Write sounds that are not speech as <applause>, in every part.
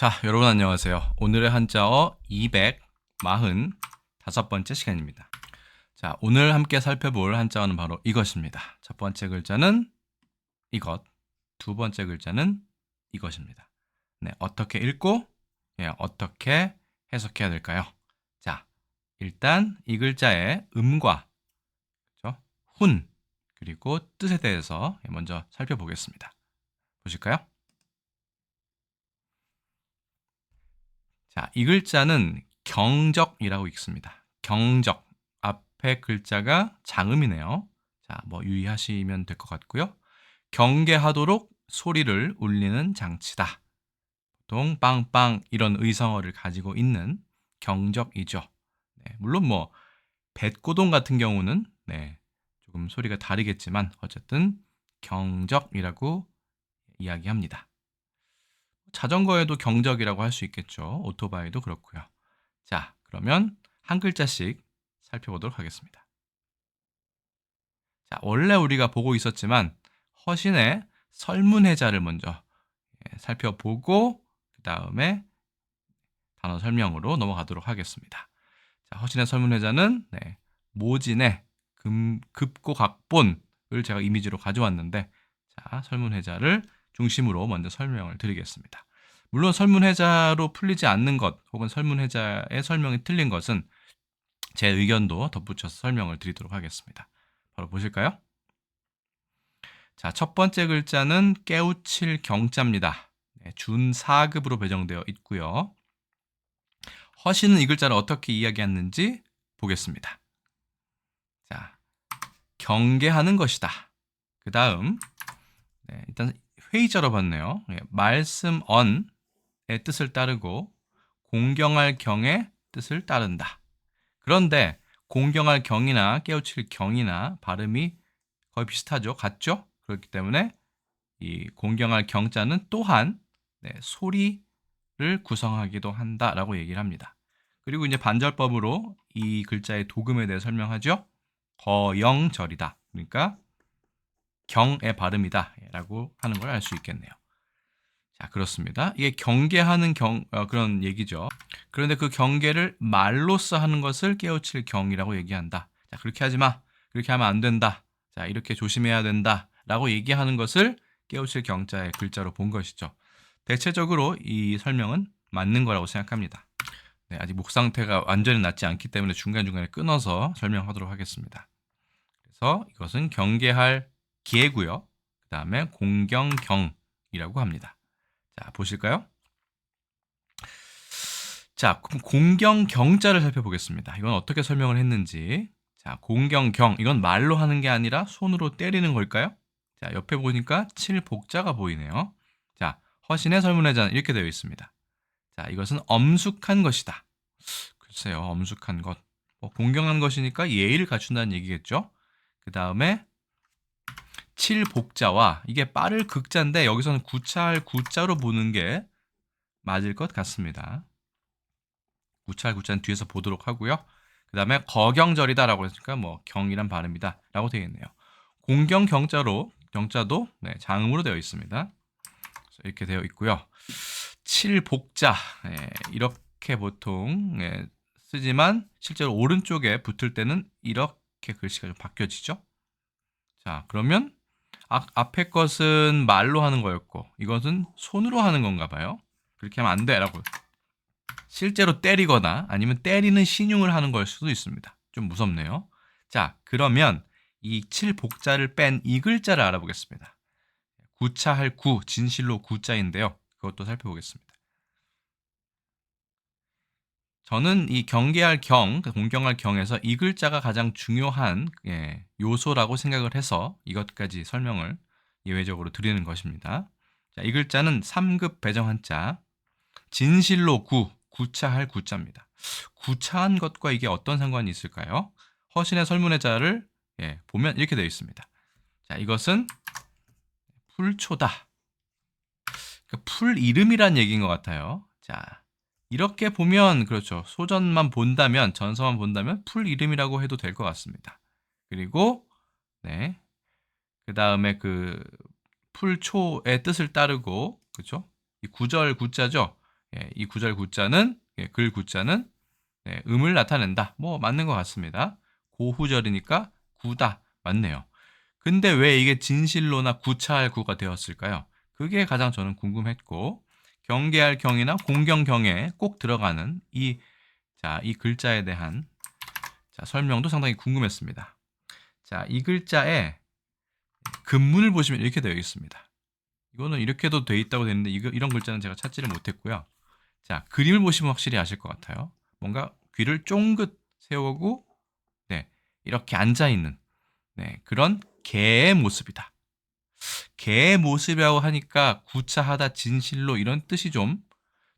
자, 여러분 안녕하세요. 오늘의 한자어 245번째 시간입니다. 자, 오늘 함께 살펴볼 한자어는 바로 이것입니다. 첫 번째 글자는 이것, 두 번째 글자는 이것입니다. 네, 어떻게 읽고 예, 어떻게 해석해야 될까요? 자, 일단 이 글자의 음과 그렇죠? 훈 그리고 뜻에 대해서 먼저 살펴보겠습니다. 보실까요? 자, 이 글자는 경적이라고 읽습니다. 경적. 앞에 글자가 장음이네요. 자, 뭐 유의하시면 될 것 같고요. 경계하도록 소리를 울리는 장치다. 보통 빵빵 이런 의성어를 가지고 있는 경적이죠. 네, 물론 뭐 뱃고동 같은 경우는 네, 조금 소리가 다르겠지만 어쨌든 경적이라고 이야기합니다. 자전거에도 경적이라고 할 수 있겠죠. 오토바이도 그렇고요. 자, 그러면 한 글자씩 살펴보도록 하겠습니다. 자, 원래 우리가 보고 있었지만 허신의 설문해자를 먼저 예, 살펴보고 그 다음에 단어 설명으로 넘어가도록 하겠습니다. 자, 허신의 설문해자는 네, 모진의 금, 급고 각본을 제가 이미지로 가져왔는데 자, 설문해자를 중심으로 먼저 설명을 드리겠습니다. 물론 설문해자로 풀리지 않는 것 혹은 설문해자의 설명이 틀린 것은 제 의견도 덧붙여서 설명을 드리도록 하겠습니다. 바로 보실까요? 자, 첫 번째 글자는 깨우칠 경자입니다. 네, 준 4급으로 배정되어 있고요. 허신은 이 글자를 어떻게 이야기했는지 보겠습니다. 자, 경계하는 것이다. 그 다음, 네, 일단 회의자로 봤네요. 예, 말씀 언의 뜻을 따르고 공경할 경의 뜻을 따른다. 그런데 공경할 경이나 깨우칠 경이나 발음이 거의 비슷하죠. 같죠? 그렇기 때문에 이 공경할 경자는 또한 네, 소리를 구성하기도 한다라고 얘기를 합니다. 그리고 이제 반절법으로 이 글자의 도금에 대해 설명하죠. 거영절이다. 그러니까 경의 발음이다 라고 하는 걸 알 수 있겠네요. 자, 그렇습니다. 이게 경계하는 경 어, 그런 얘기죠. 그런데 그 경계를 말로써 하는 것을 깨우칠 경이라고 얘기한다. 자, 그렇게 하지 마. 그렇게 하면 안 된다. 자, 이렇게 조심해야 된다 라고 얘기하는 것을 깨우칠 경자의 글자로 본 것이죠. 대체적으로 이 설명은 맞는 거라고 생각합니다. 네, 아직 목 상태가 완전히 낫지 않기 때문에 중간중간에 끊어서 설명하도록 하겠습니다. 그래서 이것은 경계할 기회고요. 그 다음에 공경경이라고 합니다. 자, 보실까요? 자, 그럼 공경경자를 살펴보겠습니다. 이건 어떻게 설명을 했는지. 자, 공경경. 이건 말로 하는 게 아니라 손으로 때리는 걸까요? 자, 옆에 보니까 칠복자가 보이네요. 자, 허신의 설문회자는 이렇게 되어 있습니다. 자, 이것은 엄숙한 것이다. 글쎄요, 엄숙한 것. 뭐 공경한 것이니까 예의를 갖춘다는 얘기겠죠? 그 다음에 칠복자와 이게 빠를 극자인데 여기서는 구차할 구자로 보는 게 맞을 것 같습니다. 구차할 구자는 뒤에서 보도록 하고요. 그 다음에 거경절이다라고 했으니까 뭐 경이란 발음이다 라고 되어 있네요. 공경 경자로 경자도 네, 장음으로 되어 있습니다. 이렇게 되어 있고요. 칠복자 네, 이렇게 보통 네, 쓰지만 실제로 오른쪽에 붙을 때는 이렇게 글씨가 좀 바뀌어지죠. 자 그러면 아, 앞에 것은 말로 하는 거였고 이것은 손으로 하는 건가 봐요. 그렇게 하면 안 돼라고. 실제로 때리거나 아니면 때리는 신용을 하는 걸 수도 있습니다. 좀 무섭네요. 자, 그러면 이 칠복자를 뺀 이 글자를 알아보겠습니다. 구차할 구, 진실로 구자인데요. 그것도 살펴보겠습니다. 저는 이 경계할 경, 그 공경할 경에서 이 글자가 가장 중요한 예, 요소라고 생각을 해서 이것까지 설명을 예외적으로 드리는 것입니다. 자, 이 글자는 3급 배정 한자, 진실로 구, 구차할 구자입니다. 구차한 것과 이게 어떤 상관이 있을까요? 허신의 설문의자를 예, 보면 이렇게 되어 있습니다. 자, 이것은 풀초다. 그러니까 풀 이름이란 얘기인 것 같아요. 자, 이렇게 보면 그렇죠. 소전만 본다면 전서만 본다면 풀 이름이라고 해도 될 것 같습니다. 그리고 네. 그다음에 그 풀초의 뜻을 따르고 그렇죠? 이 구절 구자죠. 예, 이 구절 구자는 예, 글 구자는 네, 음을 나타낸다. 뭐 맞는 것 같습니다. 고후절이니까 구다 맞네요. 근데 왜 이게 진실로나 구차할 구가 되었을까요? 그게 가장 저는 궁금했고 경계할 경이나 공경경에 꼭 들어가는 이 자, 이 글자에 대한 자, 설명도 상당히 궁금했습니다. 자, 이 글자에 근문을 보시면 이렇게 되어 있습니다. 이거는 이렇게도 되어 있다고 되는데 이거, 이런 글자는 제가 찾지를 못했고요. 자, 그림을 보시면 확실히 아실 것 같아요. 뭔가 귀를 쫑긋 세우고 네, 이렇게 앉아 있는 네, 그런 개의 모습이다. 개의 모습이라고 하니까 구차하다 진실로 이런 뜻이 좀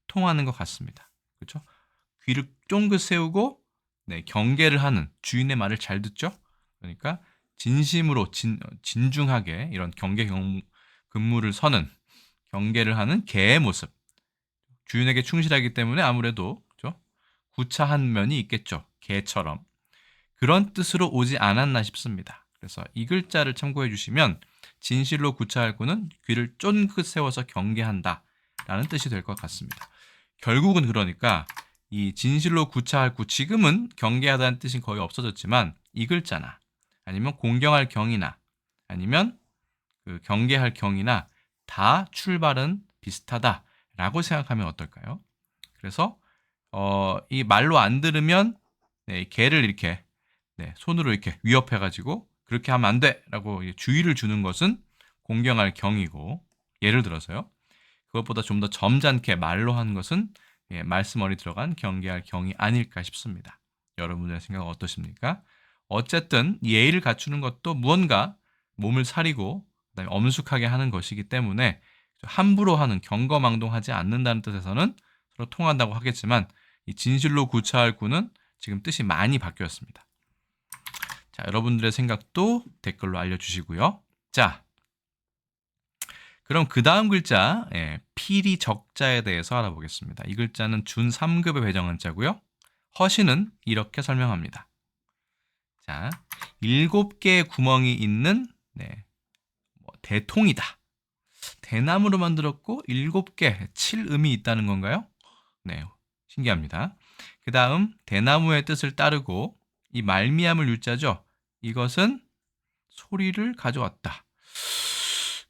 통하는 것 같습니다. 그렇죠? 귀를 쫑긋 세우고 네, 경계를 하는 주인의 말을 잘 듣죠. 그러니까 진심으로 진, 진중하게 이런 경계 경, 근무를 서는 경계를 하는 개의 모습. 주인에게 충실하기 때문에 아무래도 그렇죠? 구차한 면이 있겠죠. 개처럼. 그런 뜻으로 오지 않았나 싶습니다. 그래서 이 글자를 참고해 주시면 진실로 구차할 구는 귀를 쫀긋 세워서 경계한다 라는 뜻이 될 것 같습니다. 결국은 그러니까 이 진실로 구차할 구 지금은 경계하다는 뜻이 거의 없어졌지만 이 글자나 아니면 공경할 경이나 아니면 그 경계할 경이나 다 출발은 비슷하다라고 생각하면 어떨까요? 그래서 어, 이 말로 안 들으면 네, 개를 이렇게 네, 손으로 이렇게 위협해가지고 그렇게 하면 안 돼라고 주의를 주는 것은 공경할 경이고 예를 들어서요. 그것보다 좀 더 점잖게 말로 하는 것은 예, 말씀어리 들어간 경계할 경이 아닐까 싶습니다. 여러분들의 생각은 어떠십니까? 어쨌든 예의를 갖추는 것도 무언가 몸을 사리고 그다음에 엄숙하게 하는 것이기 때문에 함부로 하는 경거망동하지 않는다는 뜻에서는 서로 통한다고 하겠지만 이 진실로 구차할 구는 지금 뜻이 많이 바뀌었습니다. 자, 여러분들의 생각도 댓글로 알려주시고요. 자, 그럼 그 다음 글자 예, 필이 적자에 대해서 알아보겠습니다. 이 글자는 준 3급의 배정한 자고요. 허시는 이렇게 설명합니다. 자, 일곱 개의 구멍이 있는 네, 뭐 대통이다. 대나무로 만들었고 일곱 개, 칠음이 있다는 건가요? 네, 신기합니다. 그 다음 대나무의 뜻을 따르고 이 말미암을 유자죠. 이것은 소리를 가져왔다.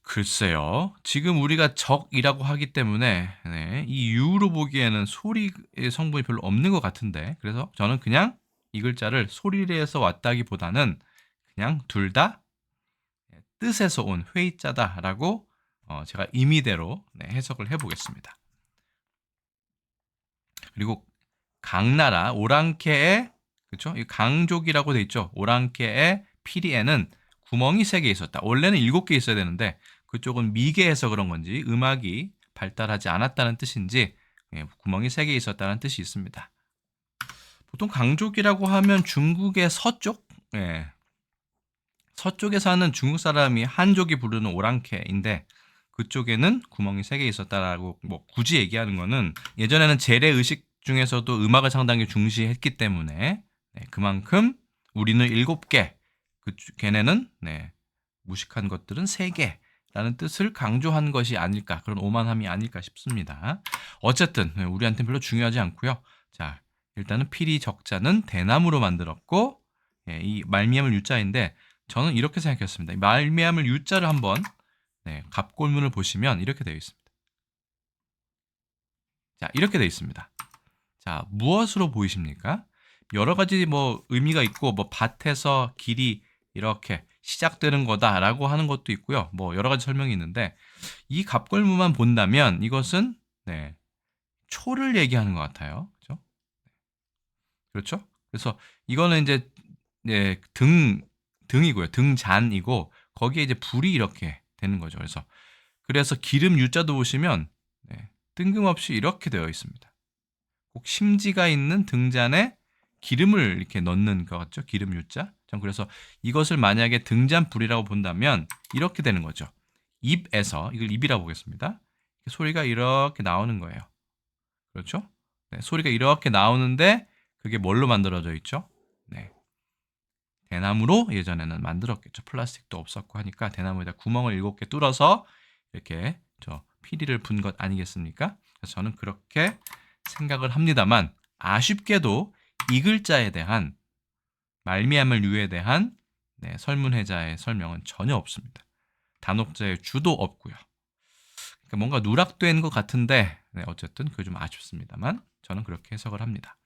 글쎄요. 지금 우리가 적이라고 하기 때문에 네, 이 유로 보기에는 소리의 성분이 별로 없는 것 같은데 그래서 저는 그냥 이 글자를 소리에서 왔다기보다는 그냥 둘 다 뜻에서 온 회의자다라고 어, 제가 임의대로 네, 해석을 해보겠습니다. 그리고 강나라 오랑캐의 그렇죠? 이 강족이라고 돼 있죠. 오랑캐의 피리에는 구멍이 세개 있었다. 원래는 일곱 개 있어야 되는데 그쪽은 미개해서 그런 건지 음악이 발달하지 않았다는 뜻인지 예, 구멍이 세개 있었다는 뜻이 있습니다. 보통 강족이라고 하면 중국의 서쪽, 예, 서쪽에 사는 중국 사람이 한족이 부르는 오랑캐인데 그쪽에는 구멍이 세개 있었다라고 뭐 굳이 얘기하는 거는 예전에는 재래 의식 중에서도 음악을 상당히 중시했기 때문에 네, 그만큼 우리는 일곱 개, 그 걔네는 네, 무식한 것들은 세 개. 라는 뜻을 강조한 것이 아닐까 그런 오만함이 아닐까 싶습니다. 어쨌든 네, 우리한테는 별로 중요하지 않고요. 자 일단은 피리 적자는 대나무로 만들었고 예, 이 말미암을 유자인데 저는 이렇게 생각했습니다. 말미암을 유자를 한번 네, 갑골문을 보시면 이렇게 되어 있습니다. 자 이렇게 되어 있습니다. 자 무엇으로 보이십니까? 여러 가지 뭐 의미가 있고 뭐 밭에서 길이 이렇게 시작되는 거다라고 하는 것도 있고요. 뭐 여러 가지 설명이 있는데 이 갑골무만 본다면 이것은 네, 초를 얘기하는 것 같아요. 그렇죠? 그렇죠? 그래서 이거는 이제 네, 등 등이고요. 등잔이고 거기에 이제 불이 이렇게 되는 거죠. 그래서 그래서 기름 유자도 보시면 네, 뜬금없이 이렇게 되어 있습니다. 꼭 심지가 있는 등잔에 기름을 이렇게 넣는 것 같죠? 기름 유자. 전 그래서 이것을 만약에 등잔불이라고 본다면 이렇게 되는 거죠. 입에서 이걸 입이라고 보겠습니다. 소리가 이렇게 나오는 거예요. 그렇죠? 네, 소리가 이렇게 나오는데 그게 뭘로 만들어져 있죠? 네. 대나무로 예전에는 만들었겠죠. 플라스틱도 없었고 하니까 대나무에다 구멍을 일곱 개 뚫어서 이렇게 저 피리를 분 것 아니겠습니까? 그래서 저는 그렇게 생각을 합니다만 아쉽게도 이 글자에 대한 말미암을 유에 대한 네, 설문해자의 설명은 전혀 없습니다. 단옥자의 주도 없고요. 그러니까 뭔가 누락된 것 같은데 네, 어쨌든 그게 좀 아쉽습니다만 저는 그렇게 해석을 합니다.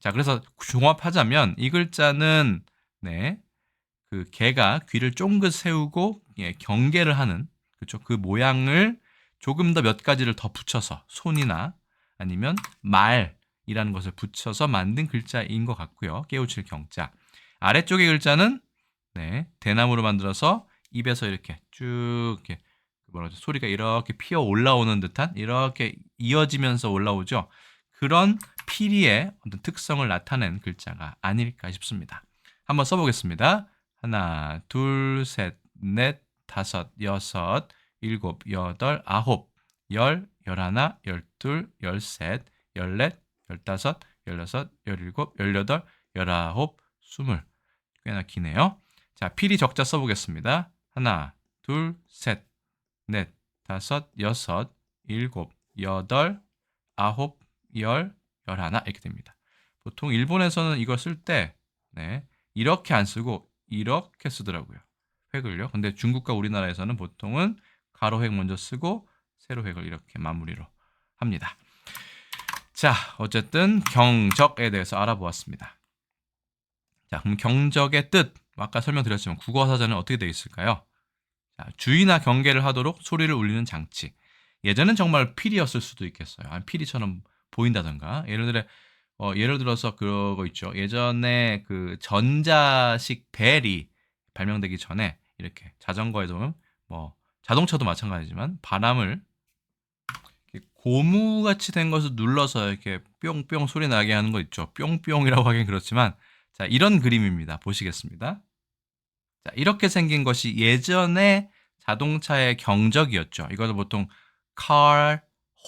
자, 그래서 종합하자면 이 글자는 네, 그 개가 귀를 쫑긋 세우고 예, 경계를 하는 그렇죠. 그 모양을 조금 더 몇 가지를 더 붙여서 손이나 아니면 말 이라는 것을 붙여서 만든 글자인 것 같고요. 깨우칠 경자. 아래쪽의 글자는 네, 대나무로 만들어서 입에서 이렇게 쭉 이렇게 뭐라 그러죠? 소리가 이렇게 피어 올라오는 듯한 이렇게 이어지면서 올라오죠. 그런 피리의 어떤 특성을 나타낸 글자가 아닐까 싶습니다. 한번 써보겠습니다. 하나, 둘, 셋, 넷, 다섯, 여섯, 일곱, 여덟, 아홉, 열, 열하나, 열둘, 열셋, 열넷, 열다섯, 열여섯, 열일곱, 열여덟, 열아홉, 스물. 꽤나 기네요. 자, 피리 적자 써보겠습니다. 하나, 둘, 셋, 넷, 다섯, 여섯, 일곱, 여덟, 아홉, 열, 열하나 이렇게 됩니다. 보통 일본에서는 이걸 쓸때 네, 이렇게 안 쓰고 이렇게 쓰더라고요. 획을요. 근데 중국과 우리나라에서는 보통은 가로 획 먼저 쓰고 세로 획을 이렇게 마무리로 합니다. 자, 어쨌든 경적에 대해서 알아보았습니다. 자, 그럼 경적의 뜻 아까 설명드렸지만 국어 사전은 어떻게 되어 있을까요? 자, 주의나 경계를 하도록 소리를 울리는 장치. 예전엔 정말 필이었을 수도 있겠어요. 아니, 필이처럼 보인다던가. 예를 들어 어, 예를 들어서 그거 있죠. 예전에 그 전자식 벨이 발명되기 전에 이렇게 자전거에도 뭐 자동차도 마찬가지지만 바람을 고무같이 된 것을 눌러서 이렇게 뿅뿅 소리 나게 하는 거 있죠. 뿅뿅이라고 하긴 그렇지만 자 이런 그림입니다. 보시겠습니다. 자 이렇게 생긴 것이 예전에 자동차의 경적이었죠. 이것을 보통 car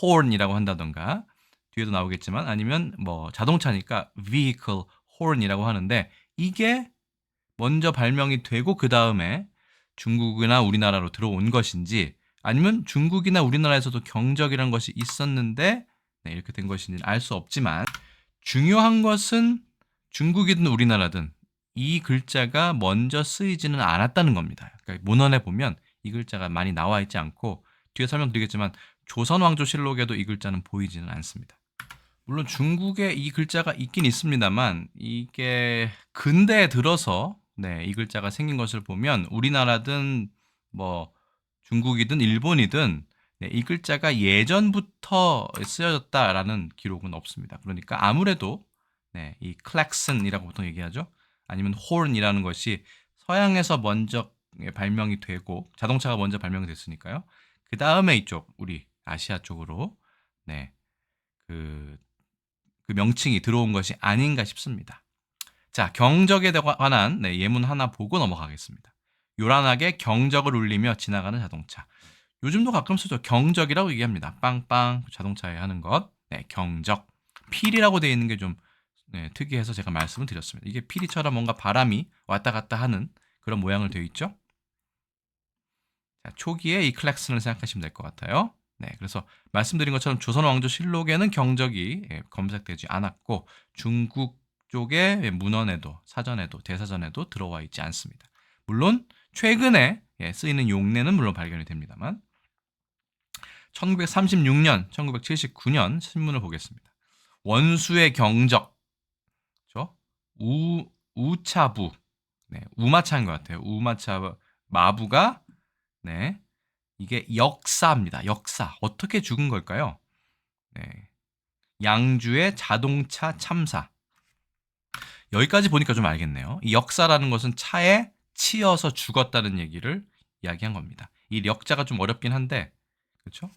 horn이라고 한다던가 뒤에도 나오겠지만 아니면 뭐 자동차니까 vehicle horn이라고 하는데 이게 먼저 발명이 되고 그 다음에 중국이나 우리나라로 들어온 것인지 아니면 중국이나 우리나라에서도 경적이라는 것이 있었는데 네, 이렇게 된 것인지는 알 수 없지만 중요한 것은 중국이든 우리나라든 이 글자가 먼저 쓰이지는 않았다는 겁니다. 그러니까 문헌에 보면 이 글자가 많이 나와 있지 않고 뒤에 설명드리겠지만 조선 왕조실록에도 이 글자는 보이지는 않습니다. 물론 중국에 이 글자가 있긴 있습니다만 이게 근대에 들어서 네, 이 글자가 생긴 것을 보면 우리나라든 뭐 중국이든 일본이든 네, 이 글자가 예전부터 쓰여졌다라는 기록은 없습니다. 그러니까 아무래도 네, 이 클렉슨이라고 보통 얘기하죠. 아니면 홀이라는 것이 서양에서 먼저 발명이 되고 자동차가 먼저 발명이 됐으니까요. 그 다음에 이쪽 우리 아시아 쪽으로 네, 그, 그 명칭이 들어온 것이 아닌가 싶습니다. 자, 경적에 관한 네, 예문 하나 보고 넘어가겠습니다. 요란하게 경적을 울리며 지나가는 자동차. 요즘도 가끔 쓰죠. 경적이라고 얘기합니다. 빵빵 자동차에 하는 것. 네, 경적. 필이라고 되어 있는 게좀 네, 특이해서 제가 말씀을 드렸습니다. 이게 피리처럼 뭔가 바람이 왔다 갔다 하는 그런 모양을 되어 있죠. 자, 초기에 이 클렉슨을 생각하시면 될 것 같아요. 네, 그래서 말씀드린 것처럼 조선 왕조 실록에는 경적이 예, 검색되지 않았고 중국 쪽의 문헌에도 사전에도 대사전에도 들어와 있지 않습니다. 물론 최근에 예, 쓰이는 용례는 물론 발견이 됩니다만 1936년, 1979년 신문을 보겠습니다. 원수의 경적 우, 우차부. 네, 우마차인 것 같아요. 우마차 마부가, 네, 이게 역사입니다. 역사. 어떻게 죽은 걸까요? 네. 양주의 자동차 참사. 여기까지 보니까 좀 알겠네요. 이 역사라는 것은 차에 치여서 죽었다는 얘기를 이야기한 겁니다. 이 역자가 좀 어렵긴 한데, 그렇죠?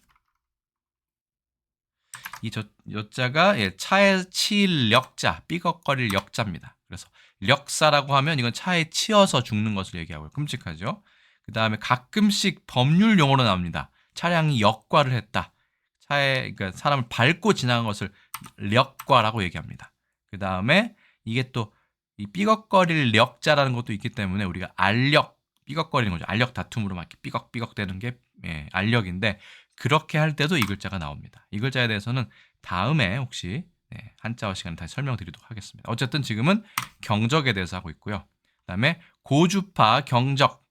이 저, 여자가 예, 차에 치일 역자, 삐걱거릴 역자입니다. 그래서 역사라고 하면 이건 차에 치여서 죽는 것을 얘기하고요. 끔찍하죠. 그 다음에 가끔씩 법률 용어로 나옵니다. 차량이 역과를 했다. 차에 그러니까 사람을 밟고 지나간 것을 력과라고 얘기합니다. 그 다음에 이게 또 이 삐걱거릴 력자라는 것도 있기 때문에 우리가 알력 삐걱거리는 거죠. 알력 다툼으로 막 삐걱삐걱 되는 게 예, 알력인데 그렇게 할 때도 이 글자가 나옵니다. 이 글자에 대해서는 다음에 혹시 네, 한자어 시간에 다시 설명드리도록 하겠습니다. 어쨌든 지금은 경적에 대해서 하고 있고요. 그다음에 고주파 경적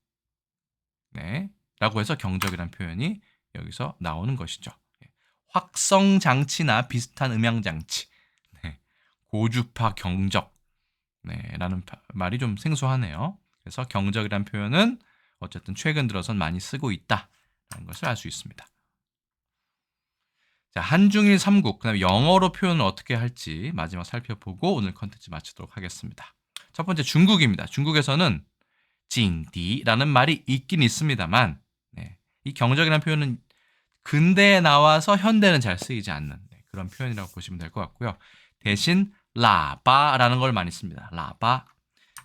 네, 라고 해서 경적이라는 표현이 여기서 나오는 것이죠. 예, 확성 장치나 비슷한 음향 장치. 네, 고주파 경적. 네, 라는 바- 말이 좀 생소하네요. 그래서 경적이라는 표현은 어쨌든 최근 들어선 많이 쓰고 있다라는 것을 알 수 있습니다. 자, 한중일 삼국, 그 다음에 영어로 표현을 어떻게 할지 마지막 살펴보고 오늘 컨텐츠 마치도록 하겠습니다. 첫 번째 중국입니다. 중국에서는 징디라는 말이 있긴 있습니다만 네, 이 경적이라는 표현은 근대에 나와서 현대는 잘 쓰이지 않는 네, 그런 표현이라고 보시면 될 것 같고요. 대신 라바라는 걸 많이 씁니다. 라바.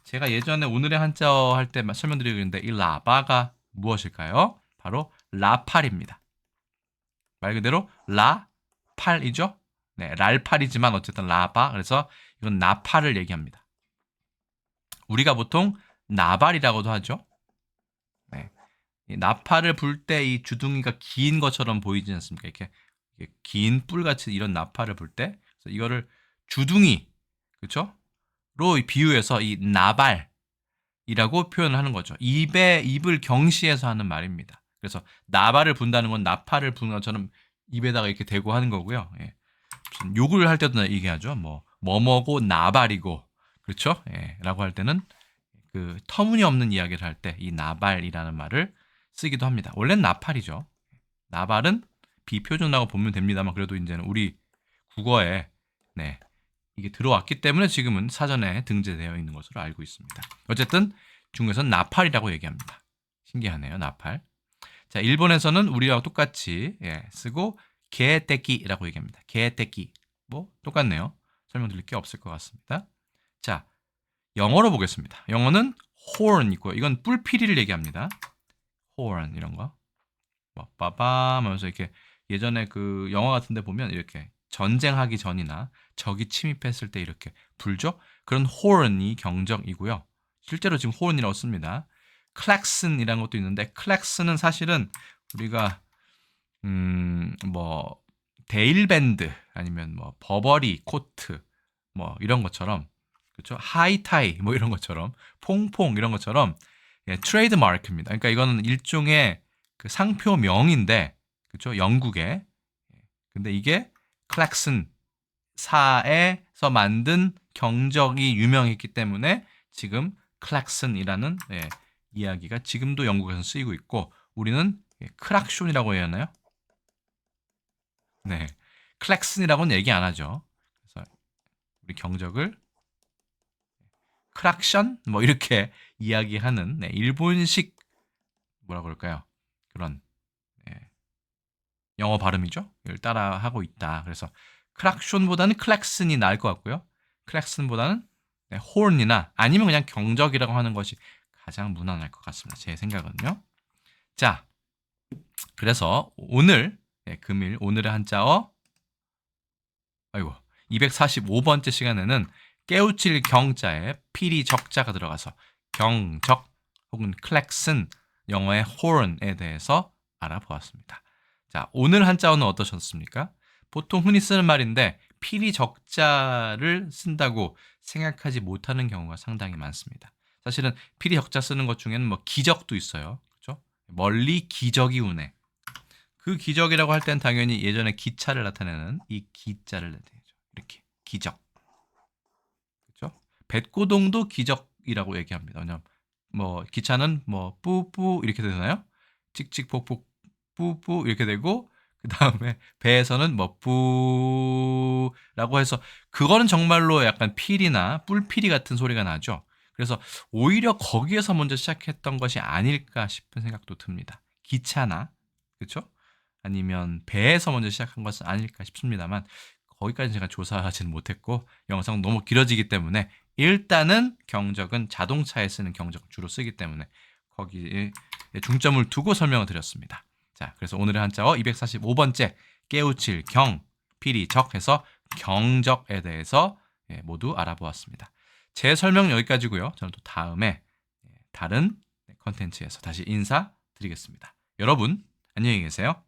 제가 예전에 오늘의 한자어 할 때 설명드리는데 이 라바가 무엇일까요? 바로 라팔입니다. 말 그대로 라팔이죠. 네, 랄팔이지만 어쨌든 라바. 그래서 이건 나팔을 얘기합니다. 우리가 보통 나발이라고도 하죠. 네. 이 나팔을 불 때 이 주둥이가 긴 것처럼 보이지 않습니까? 이렇게, 긴 뿔같이 이런 나팔을 불 때, 이거를 주둥이, 그렇죠? 로 비유해서 이 나발이라고 표현을 하는 거죠. 입에 입을 경시해서 하는 말입니다. 그래서 나발을 분다는 건 나팔을 부는 것처럼 입에다가 이렇게 대고 하는 거고요. 예. 욕을 할 때도 얘기하죠. 뭐 뭐뭐고 나발이고 그렇죠? 예. 라고 할 때는 그 터무니없는 이야기를 할 때 이 나발이라는 말을 쓰기도 합니다. 원래는 나팔이죠. 나발은 비표준이라고 보면 됩니다만 그래도 이제는 우리 국어에 네 이게 들어왔기 때문에 지금은 사전에 등재되어 있는 것으로 알고 있습니다. 어쨌든 중국에서는 나팔이라고 얘기합니다. 신기하네요, 나팔. 자, 일본에서는 우리와 똑같이 예, 쓰고 개떼끼라고 얘기합니다. 개떼끼. 뭐 똑같네요. 설명드릴 게 없을 것 같습니다. 자, 영어로 보겠습니다. 영어는 horn 있고요. 이건 뿔피리를 얘기합니다. horn 이런 거. 뭐 빠밤 하면서 이렇게 예전에 그 영화 같은 데 보면 이렇게 전쟁하기 전이나 적이 침입했을 때 이렇게 불죠. 그런 horn이 경적이고요. 실제로 지금 horn이라고 씁니다. 클락슨이라는 것도 있는데 클락슨은 사실은 우리가 음뭐 데일밴드 아니면 뭐 버버리 코트 뭐 이런 것처럼 그렇죠 하이타이 뭐 이런 것처럼 퐁퐁 이런 것처럼 예, 트레이드 마크입니다. 그러니까 이거는 일종의 그 상표명인데 그렇죠 영국에 근데 이게 클락슨 사에서 만든 경적이 유명했기 때문에 지금 클락슨이라는 예, 이야기가 지금도 영국에서 쓰이고 있고 우리는 예, 크락숀이라고 해야 하나요? 네, 클락슨이라고는 얘기 안 하죠. 그래서 우리 경적을 크락션 뭐 이렇게 <laughs> 이야기하는 네, 일본식 뭐라 그럴까요? 그런 네, 영어 발음이죠. 이걸 따라 하고 있다. 그래서 크락숀보다는 클락슨이 나을 것 같고요. 클락슨보다는 네, 홀이나 아니면 그냥 경적이라고 하는 것이 가장 무난할 것 같습니다. 제 생각은요. 자, 그래서 오늘 네, 금일 오늘의 한자어 아이고 245번째 시간에는 깨우칠 경자에 필이 적자가 들어가서 경적 혹은 클렉슨 영어의 horn에 대해서 알아보았습니다. 자, 오늘 한자어는 어떠셨습니까? 보통 흔히 쓰는 말인데 필이 적자를 쓴다고 생각하지 못하는 경우가 상당히 많습니다. 사실은 필이 적자 쓰는 것 중에는 뭐 기적도 있어요. 그렇죠? 멀리 기적이 우네. 그 기적이라고 할 땐 당연히 예전에 기차를 나타내는 이 기자를 나타내죠. 이렇게 기적. 그렇죠? 백고동도 기적이라고 얘기합니다. 왜냐면 뭐 기차는 뭐 뿌뿌 이렇게 되잖아요. 찍찍폭폭 뿌뿌 이렇게 되고 그 다음에 <laughs> 배에서는 뭐 뿌라고 해서 그거는 정말로 약간 필이나 뿔필이 같은 소리가 나죠. 그래서 오히려 거기에서 먼저 시작했던 것이 아닐까 싶은 생각도 듭니다. 기차나 그렇죠? 아니면 배에서 먼저 시작한 것은 아닐까 싶습니다만 거기까지 제가 조사하지는 못했고 영상 너무 길어지기 때문에 일단은 경적은 자동차에 쓰는 경적을 주로 쓰기 때문에 거기에 중점을 두고 설명을 드렸습니다. 자, 그래서 오늘의 한자어 245번째 깨우칠 경, 필이 적 해서 경적에 대해서 예, 모두 알아보았습니다. 제 설명 여기까지고요. 저는 또 다음에 예, 다른 컨텐츠에서 다시 인사드리겠습니다. 여러분 안녕히 계세요.